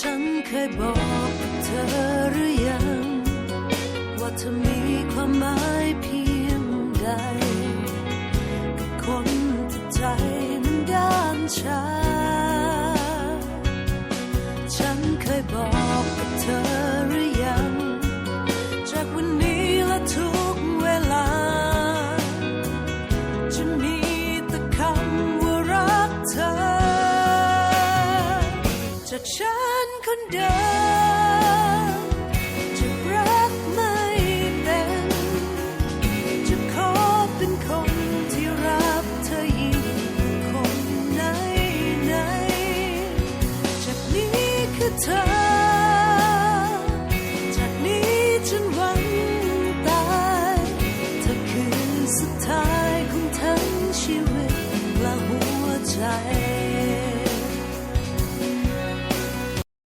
ฉันเคยบอกกับเธอหรือยัง ว่าเธอมีความหมายเพียงใด กับคนที่ใจมันด้านชา ฉันเคยบอกกับเธอหรือยัง จากวันนี้และทุกเวลา จะมีแต่คำว่ารักเธอจากฉัน คนเดิมจะรักไม่เป็นจะขอเป็นคนที่รักเธออีกคนไหนไหนจากนี้คือเธอจากนี้ฉันหวังตายเธอคือสุดท้ายของทั้งชีวิตและหัวใจ